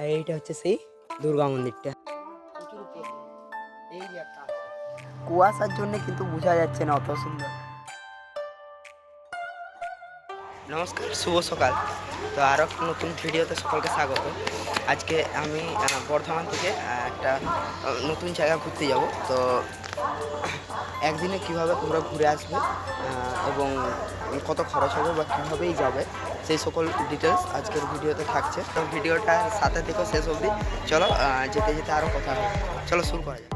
আর এইটা হচ্ছে সেই দুর্গা মন্দিরটা। কুয়াশার জন্য কিন্তু বোঝা যাচ্ছে না অত সুন্দর। নমস্কার শুভ সকাল। তো আরও একটা নতুন ভিডিওতে সকলকে স্বাগত। আজকে আমি বর্ধমান থেকে একটা নতুন জায়গা ঘুরতে যাব। তো একদিনে কীভাবে তোমরা ঘুরে আসবে এবং কত খরচ হবে বা কীভাবেই যাবে, সেই সকল ডিটেলস আজকের ভিডিওতে থাকছে। তো ভিডিওটা সাথে থেকে শেষ অবধি চলো যেতে যেতে আরও কথা হবে। চলো, শুরু করা যাক।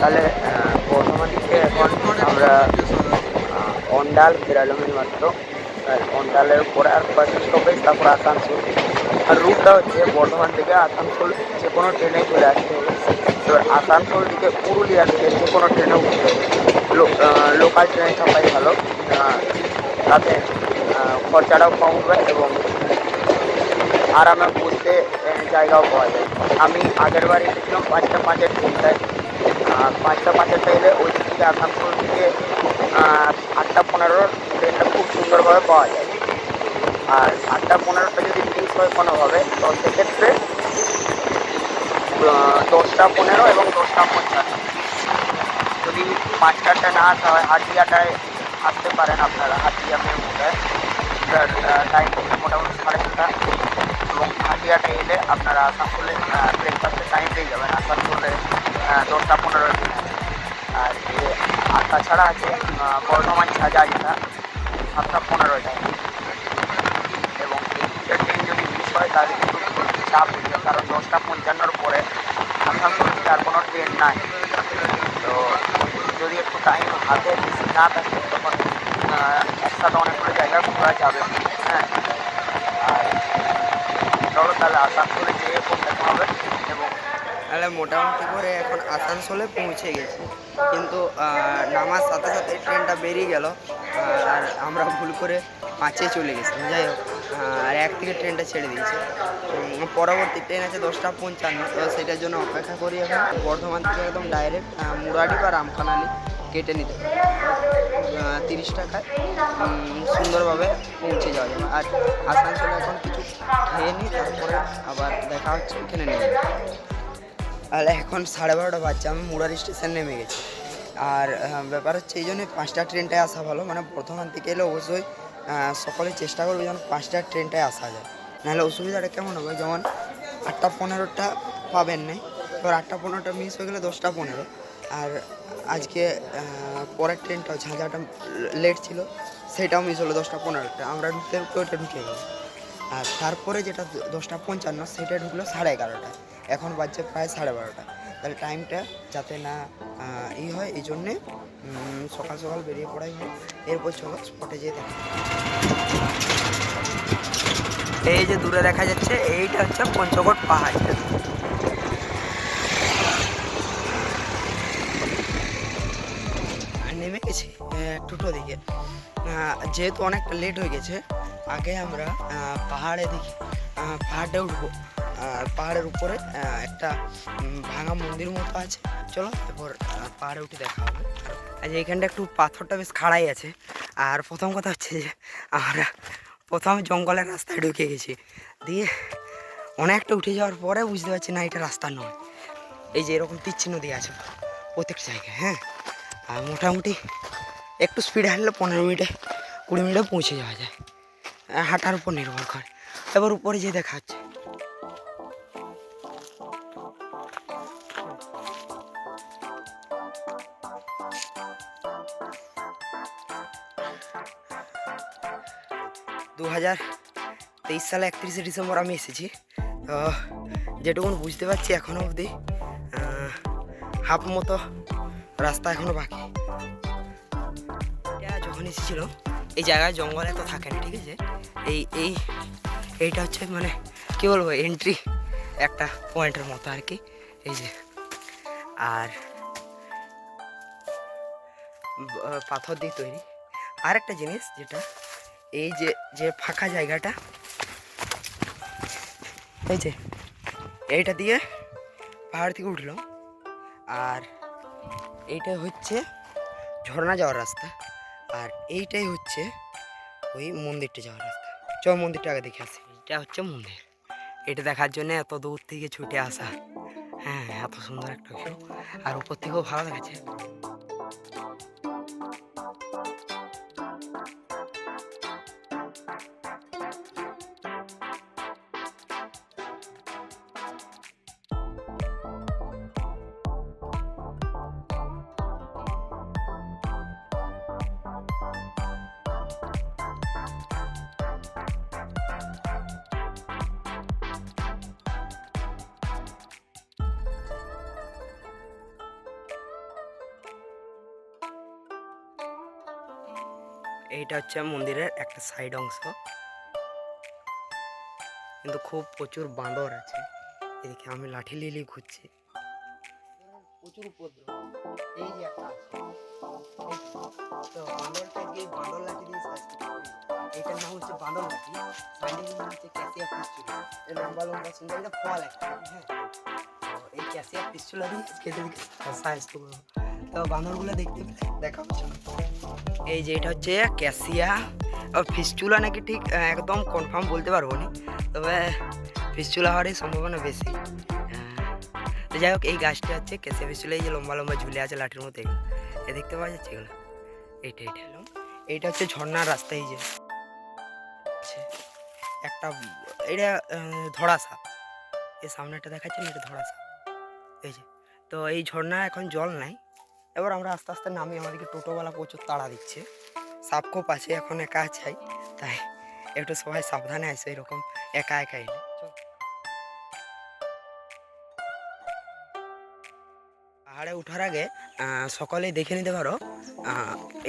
তাহলে বর্ধমান থেকে এখন আমরা অন্ডাল বেরালাম মাত্র। আর অন্ডালের পরে আর কয়েকটা স্টপেজ তারপর আসানসোল। আর রুটটা হচ্ছে বর্ধমান থেকে আসানসোল, যে কোনো ট্রেনে চলে আসতে হবে এবার আসানসোল থেকে পুরুলিয়া থেকে যে কোনো ট্রেনে উঠতে হবে লোকাল ট্রেন সবাই ভালো তাতে খরচাটাও কম হবে এবং আরামে বসতে জায়গাও পাওয়া যায়। আমি আগের বার এসেছিলাম পাঁচটা পাঁচের ট্রেনটায় পাঁচটা পাঁচের এলে ওই দিক থেকে আসানসোল থেকে আটটা পনেরোর খুব সুন্দরভাবে পাওয়া যায়। আর আটটা পনেরোটা যদি মিস হয় কোনোভাবে তো সেক্ষেত্রে দশটা পনেরো এবং দশটা পঞ্চাশ। যদি পাঁচটাটা না আসা, হয় হাটিয়াটায় আসতে পারেন আপনারা হাটিয়া মেয়ে বোধহয় টাইম মোটামুটি সাড়ে ছটা। এবং হাটিয়াটা এলে আপনারা আসানসোলে ব্রেকফাস্টের টাইম পেয়ে যাবেন আসানসোলে দশটা পনেরো। আর আর তাছাড়া আছে বর্ধমান সাজা যেটা সাতটা পনেরো যায় এবং এই দুটো ট্রেন যদি মিস হয় তাহলে কিন্তু খুব চাপ হয়ে যায় কারণ দশটা পঞ্চান্নর পরে আসানসোল থেকে আর কোনো ট্রেন নাই তো যদি একটু টাইম হাতে বেশি না থাকে তখন আহ, একসাথে অনেকগুলো জায়গা ঘোরা যাবে হ্যাঁ আর চলো তাহলে তাহলে মোটামুটি করে এখন আসানসোলে পৌঁছে গেছি। কিন্তু নামার সাথে সাথে ট্রেনটা বেরিয়ে গেল। আর আমরা ভুল করে পাঁচে চলে গেছি। যাই হোক আর এক থেকে ট্রেনটা ছেড়ে দিয়েছে। পরবর্তী ট্রেন আছে দশটা পঞ্চান্ন। তো সেটার জন্য অপেক্ষা করি এখন। বর্ধমান থেকে একদম ডাইরেক্ট মুরাডি বা রামখানালি কেটে নিতে তিরিশ টাকায় সুন্দরভাবে পৌঁছে যাওয়া যাবে। আর আসানসোলে এখন কিছু খেয়ে নিই তারপরে আবার দেখা হচ্ছে, ওখানে নেমে তাহলে এখন সাড়ে বারোটা বাজছে, আমি মুরারি স্টেশন নেমে গেছি। আর ব্যাপার হচ্ছে এই জন্য পাঁচটা ট্রেনটায় আসা ভালো মানে বর্ধমান থেকে এলে অবশ্যই সকলে চেষ্টা করবে যেন পাঁচটা ট্রেনটায় আসা যায়। নাহলে অসুবিধাটা কেমন হবে? যেমন আটটা পনেরোটা পাবেন না এবার আটটা পনেরোটা মিস হয়ে গেলে দশটা পনেরো। আর আজকে পরের ট্রেনটাও ঝাঁঝাটা লেট ছিল সেটাও মিস হলো দশটা পনেরোটা আমরা ঢুকতে ঢুকতে ওটা ঢুকে গেল আর তারপরে যেটা দশটা পঞ্চান্ন সেটা ঢুকলো সাড়ে এগারোটা। এখন বাজছে প্রায় সাড়ে বারোটা। তাহলে টাইমটা যাতে না ই হয়, এই জন্যে সকাল সকাল বেরিয়ে পড়াই হয়। এরপর চলো স্পটে যেয়ে দেখা। এই যে দূরে দেখা যাচ্ছে, এইটা হচ্ছে পঞ্চকোট পাহাড়। টোটো দিকে। যেহেতু অনেকটা লেট হয়ে গেছে আগে আমরা পাহাড়ে আহ, পাহাড়ে উঠবো। পাহাড়ের উপরে একটা ভাঙা মন্দির মতো আছে। চলো এরপর পাহাড়ে উঠে দেখা হবে। আর যে এখানটা একটু পাথরটা বেশ খাড়াই আছে। আর প্রথম কথা হচ্ছে যে আমরা প্রথমে জঙ্গলের রাস্তায় ঢুকে গেছি। দিয়ে অনেকটা উঠে যাওয়ার পরে বুঝতে পারছি না এটা রাস্তা নয়। এই যে এরকম তীরচিহ্ন দিয়ে আছে প্রত্যেকটা জায়গায় হ্যাঁ? আর মোটামুটি একটু স্পিড হাঁটলে পনেরো মিনিটে, কুড়ি মিনিটে পৌঁছে যাওয়া যায়। হাঁটার উপর নির্ভর করে। এবার উপরে যেয়ে দেখা হচ্ছে। দু হাজার তেইশ সালে একত্রিশে ডিসেম্বর আমি এসেছি। তো যেটুকুন বুঝতে পারছি এখনও অবধি হাফ মতো রাস্তা এখনও বাকি। যখন এসেছিল, এই জায়গায় জঙ্গলে তো থাকে না ঠিক আছে? এই এই, এইটা হচ্ছে মানে কী বলব এন্ট্রি একটা পয়েন্টের মতো আর কি এই যে। আর পাথর দিয়ে তৈরি। আর একটা জিনিস যেটা, এই যে যে ফাঁকা জায়গাটা, এই যে, এইটা দিয়ে পাহাড় থেকে উঠলাম আর এইটা হচ্ছে ঝর্ণা যাওয়ার রাস্তা। আর এইটাই হচ্ছে ওই মন্দিরটা যাওয়ার রাস্তা। চ মন্দিরটা আগে দেখে আসি। এটা হচ্ছে মন্দির। এটা দেখার জন্য এত দূর থেকে ছুটে আসা। হ্যাঁ এত সুন্দর একটা ভিউ আর উপর থেকেও ভালো দেখাচ্ছে। এইটা হচ্ছে মন্দিরের একটা সাইড অংশ। কিন্তু খুব প্রচুর বাঁদর আছে। এদিকে আমি লাঠি লিলি ঘুরছি। প্রচুর উপদ্রব। এই যে একটা তো বাঁদরটা গিয়ে বাঁদর লাঠি দিয়ে এটার নাম হচ্ছে বাঁদর লাঠি। সাইডে নাম হচ্ছে ক্যাসিয়া পিস্তুলা এই লম্বা লম্বা সুন্দর এটা ফল একটা। হ্যাঁ। এই ক্যাসিয়া পিস্তুলা দিয়ে কেটে দিকে সাইজ করব। তো বাঁদরগুলো দেখতে দেখা হচ্ছে এই যে এটা হচ্ছে ক্যাসিয়া। আর ফিস্চুলা নাকি ঠিক একদম কনফার্ম বলতে পারব না। তবে ফিস্চুলা হওয়ারই সম্ভাবনা বেশি। তো যাই হোক এই গাছটা হচ্ছে ক্যাসিয়া ফিস্চুলা এই যে লম্বা লম্বা ঝুলে আছে লাঠির মতো এগুলো। এ দেখতে পাওয়া যাচ্ছে এগুলো? এইটা এইটা। এইটা হচ্ছে ঝর্ণার রাস্তা এই যে। একটা এটা আহ, ধরা সাপ। এই সামনেটা দেখাচ্ছে না এটা ধরা সাপ। এই যে। তো এই ঝর্ণা এখন জল নাই। এবার আমরা আস্তে আস্তে নামি আমাদেরকে টোটোওয়ালা প্রচুর তাড়া দিচ্ছে। সাপ খোপ আছে এখন একা চাই তাই একটু সবাই সাবধানে আসে এরকম একা একা পাহাড়ে ওঠার আগে আহ, সকলেই দেখে নিতে পারো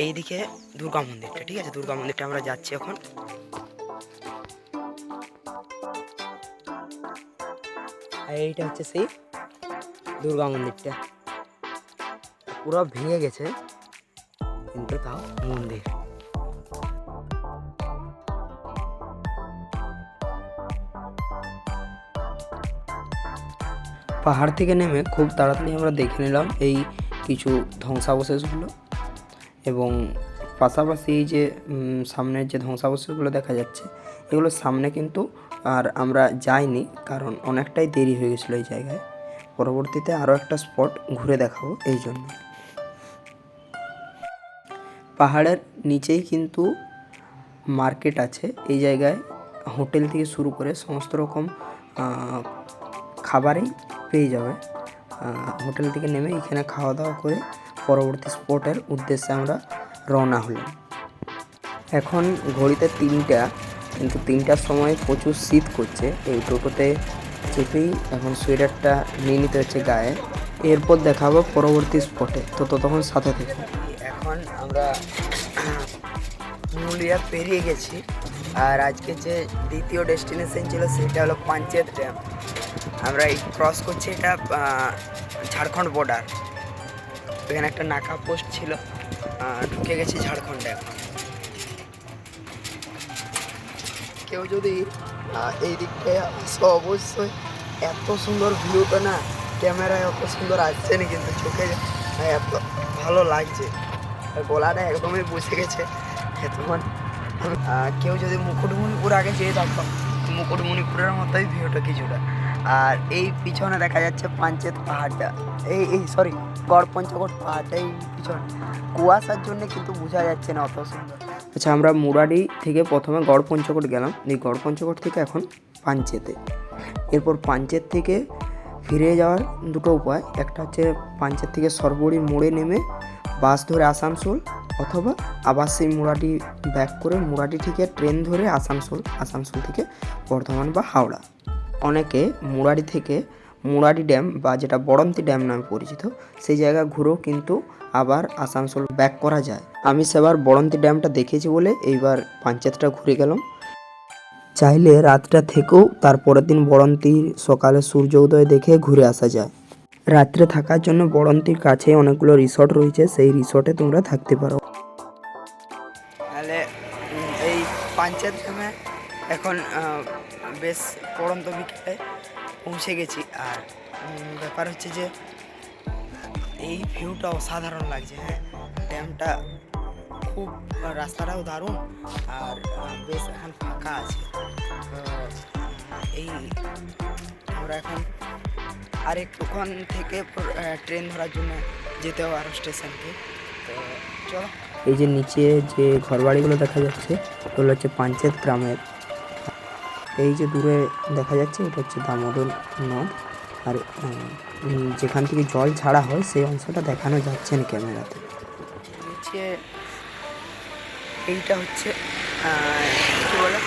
এইদিকে দুর্গা মন্দিরটা ঠিক আছে? দুর্গা মন্দিরটা আমরা যাচ্ছি এখন। এইটা হচ্ছে সেই দুর্গা মন্দিরটা। পুরো ভেঙে গেছে। কিন্তু তাও মন্দির। পাহাড় থেকে নেমে খুব তাড়াতাড়ি আমরা দেখে নিলাম এই কিছু ধ্বংসাবশেষগুলো এবং পাশাপাশি এই যে সামনের যে ধ্বংসাবশেষগুলো দেখা যাচ্ছে এগুলোর সামনে কিন্তু আর আমরা যাইনি কারণ অনেকটাই দেরি হয়ে গেছিল এই জায়গায়। পরবর্তীতে আরও একটা স্পট ঘুরে দেখাবো এই জন্য। পাহাড়ের নিচেই কিন্তু মার্কেট আছে। এই জায়গায় হোটেল থেকে শুরু করে সমস্ত রকম খাবারই পেয়ে যাবে। হোটেল থেকে নেমে এখানে খাওয়া দাওয়া করে পরবর্তী স্পটের উদ্দেশ্যে আমরা রওনা হলাম। এখন ঘড়িতে তিনটা, কিন্তু তিনটার সময় প্রচুর শীত করছে। এই টোটোতে চেপেই এখন সোয়েটারটা নিয়ে নিতে হচ্ছে গায়ে। এরপর দেখাবো পরবর্তী স্পটে। তো ততক্ষণ সাথে থেকে। এখন আমরা পুরুলিয়া পেরিয়ে গেছি। আর আজকে যে দ্বিতীয় ডেস্টিনেশন ছিল সেটা হলো পাঞ্চেত ড্যাম। আমরা এই ক্রস করছি এটা ঝাড়খণ্ড বর্ডার এখানে একটা নাকা পোস্ট ছিল ঢুকে গেছি ঝাড়খণ্ডে এখন। কেউ যদি এই দিকটায় আসো অবশ্যই, এত সুন্দর ভিউটা না, ক্যামেরায় অত সুন্দর আসছে না কিন্তু চোখে এত ভালো লাগছে। গলাটা একদমই বসে গেছে তোমার কেউ যদি মুকুটমণিপুর আগে যেয়ে থাকো মুকুটমণিপুরের মতোই ভিউটা কিছুটা। আর এই পিছনে দেখা যাচ্ছে পাঞ্চেত পাহাড়টা। এই এই সরি গড় পঞ্চকোট পাহাড়টা এই পিছনে। কুয়াশার জন্য কিন্তু বোঝা যাচ্ছে না অত সুন্দর। আচ্ছা আমরা মুরাডি থেকে প্রথমে গড় পঞ্চকোট গেলাম। এই গড় পঞ্চকোট থেকে এখন পাঞ্চেতে। এরপর পাঞ্চেত থেকে ফিরে যাওয়ার দুটো উপায়। একটা হচ্ছে পাঞ্চেত থেকে সরবড়ি মোড়ে নেমে বাস ধরে আসানসোল অথবা আবার সেই মুরাডি ব্যাক করে মুরাডি থেকে ট্রেন ধরে আসানসোল আসানসোল থেকে বর্ধমান বা হাওড়া। অনেকে মুরাডি থেকে মুরাডি ড্যাম বা যেটা বড়ন্তি ড্যাম নামে পরিচিত, সেই জায়গা ঘুরেও কিন্তু আবার আসানসোল ব্যাক করা যায়। আমি সেবার বড়ন্তি ড্যামটা দেখেছি বলে এইবার পাঞ্চায়েতটা ঘুরে গেলাম। চাইলে রাতটা থেকেও তারপরের দিন বড়ন্তির সকালে সূর্য উদয় দেখে ঘুরে আসা যায়। রাত্রে থাকার জন্য বড়ন্তির কাছে অনেকগুলো রিসর্ট রয়েছে, সেই রিসর্টে তোমরা থাকতে পারো। তাহলে এই পাঞ্চায়েত গ্রামে এখন বেশ পড়ন্ত বিকেলে পৌঁছে গেছি। আর ব্যাপার হচ্ছে যে, এই ভিউটা অসাধারণ লাগছে হ্যাঁ। ড্যামটা খুব, রাস্তাটাও দারুণ, আর বেশ এখন ফাঁকা আছে। তো, এই, আমরা এখন আর একটুক্ষণ থেকে ট্রেন ধরার জন্য যেতে হবে আরও স্টেশনকে। তো চলো। এই যে নিচে যে ঘরবাড়িগুলো দেখা যাচ্ছে ওগুলো হচ্ছে পাঞ্চেত গ্রামের। এই যে দূরে দেখা যাচ্ছে এটা হচ্ছে দামোদর নদ। আর যেখান থেকে জল ছাড়া হয় সেই অংশটা দেখানো যাচ্ছে না ক্যামেরাতে। নিচে এইটা হচ্ছে কি বলে?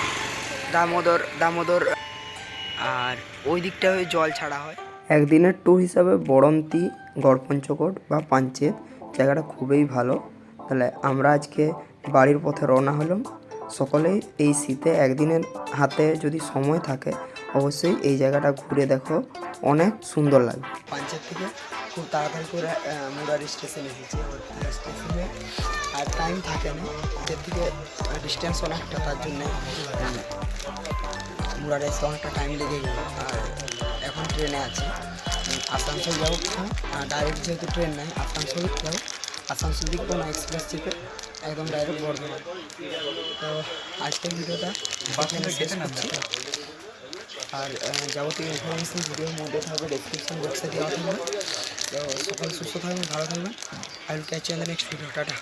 দামোদর দামোদর আর ওই দিকটা জল ছাড়া হয়। একদিনের ট্যুর হিসাবে বড়ন্তি গড়পঞ্চকোট বা পাঞ্চেত জায়গাটা খুবই ভালো। তাহলে আমরা আজকে বাড়ির পথে রওনা হলাম। সকলেই এই শীতে একদিনের হাতে যদি সময় থাকে, অবশ্যই এই জায়গাটা ঘুরে দেখো। অনেক সুন্দর লাগবে। পাঞ্চের থেকে খুব তাড়াতাড়ি করে মুরারি স্টেশন এসেছে স্টেশনে আর টাইম থাকে না। এর থেকে ডিস্টেন্স অনেকটা, তার জন্যে মুরারি অনেকটা টাইম লেগে গেল। আর ট্রেনে আছি। আসানসোল যাব ডাইরেক্ট যেহেতু ট্রেন নাই আসানসোল যাব। আসানসোল দিক কোনো এক্সপ্রেস চেপে একদম ডাইরেক্ট বর্ধমান। তো আজকের ভিডিওটা এখানে শেষ করছি। আর যাবতীয় ইনফরমেশন ভিডিওর মধ্যে থাকবে ডেসক্রিপশন বক্সে দেওয়া থাকবে। তো সকল সুস্থ থাকবেন ভালো থাকবেন। I will catch you the next video tata